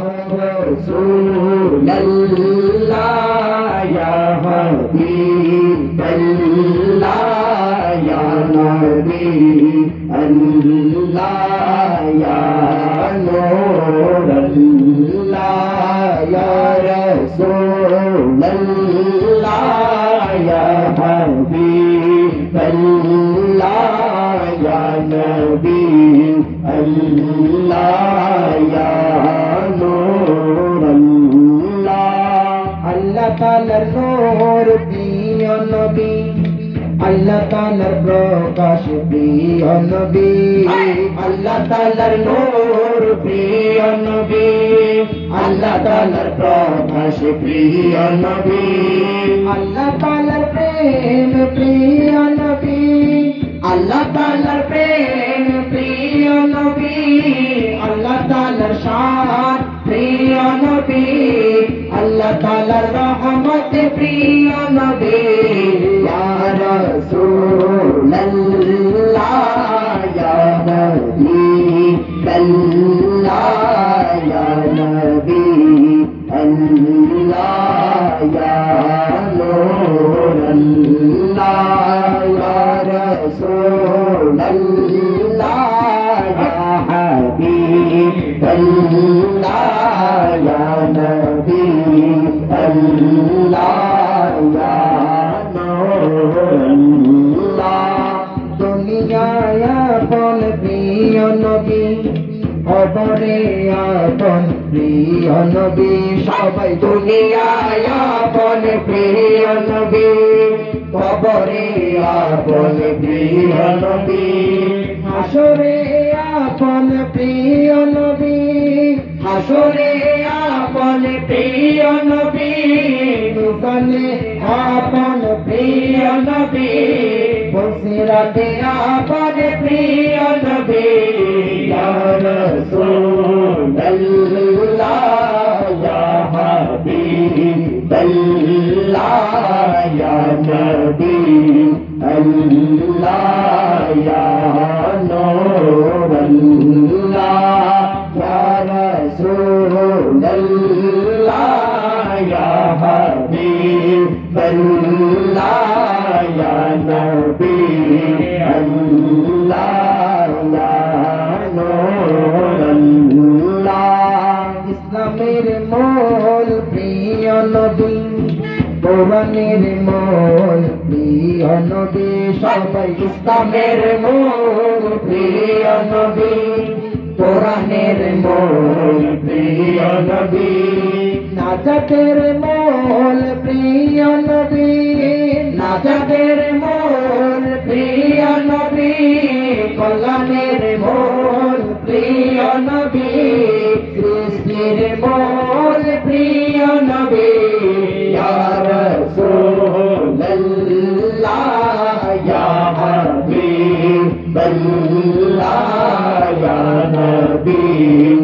رسول اللہ یا حبیب اللہ یا نبی اللہ یا نور اللہ یا তালার নূর প্রিয় নবী। আল্লাহ তালার প্রকাশ, প্রিয় নবী। আল্লাহ তালার নূর, প্রিয় নবী। আল্লাহ তালার প্রকাশ, প্রিয় নবী। আল্লাহ তালার প্রেম, প্রিয় নবী। আল্লাহ তালার প্রেম, প্রিয় নবী। আল্লাহ তালার শান প্রিয় নবী। मत प्रिय न भे यार सो लूल আপন প্রিয় নবী অপরে আপন প্রিয় নবী সবাই দুনিয়ায় আপন প্রিয় নবী কবরে আপন প্রিয় নবী হাসরে প্রিয় নবী হাসরে প্রিয় নবী দুকানে আপন প্রিয় নবী বসিরাতে আপন প্রিয় নবী ইয়া রাসূলুল্লাহ ইয়া হাবিবাল্লাহ ইয়া নবী আল্লাহ ইয়া নূরুল্লাহ ইয়া রাসূলুল্লাহ নবী আল্লাহ ইয়া নূরুল্লাহ ইসলামের মূল প্রিয় নবী, কোরআনের মূল প্রিয় নবী, সবাই ইসলামের মূল প্রিয় নবী, কোরআনের মূল প্রিয় নবী। নাজাতের মোল প্রিয় নবী নাজাতের মোল প্রিয় নবী, কল্যাণের মোল প্রিয় নবী, কৃষ্ণের মোল প্রিয়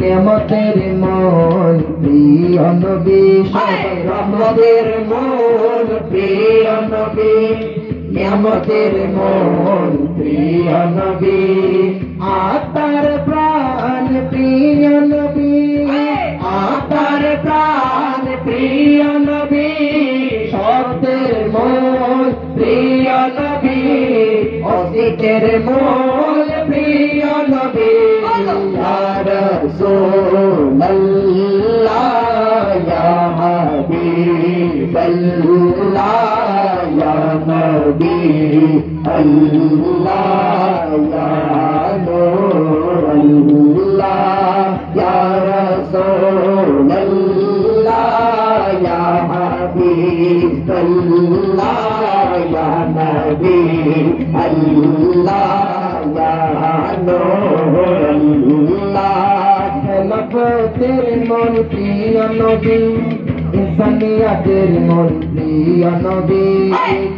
নেমতের মূল প্রিয় নবী সবাই রহমতের মূল প্রিয় নবী নেমতের মূল প্রিয় নবী আতার প্রাণ প্রিয় নবী আতার প্রাণ প্রিয় নবী শব্দের মূল প্রিয় নবী অসিতের মূল رسول اللہ یا حبیب اللہ یا نبی اللہ یا نور اللہ یا رسول اللہ یا حبیب اللہ یا نبی اللہ یا نور اللہ খেলাফতের মন প্রিয় নবী ইনসানিয়াতের মোর প্রিয় নবী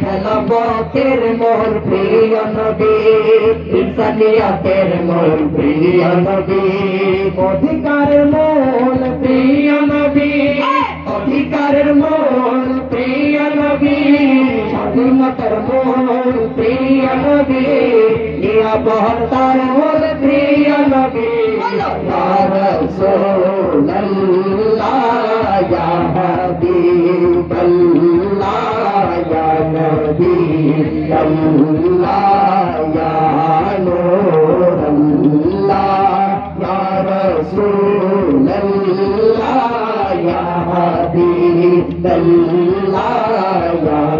খেলাবতের মোর প্রিয় নবী ইনসানিয়াতের মোর প্রিয় নবী অধিকারের মোর প্রিয় নবী অধিকারের মোর প্রিয় নবী স্বাধীনতার মোর প্রিয় নবী पार से पल लोला सो नया ते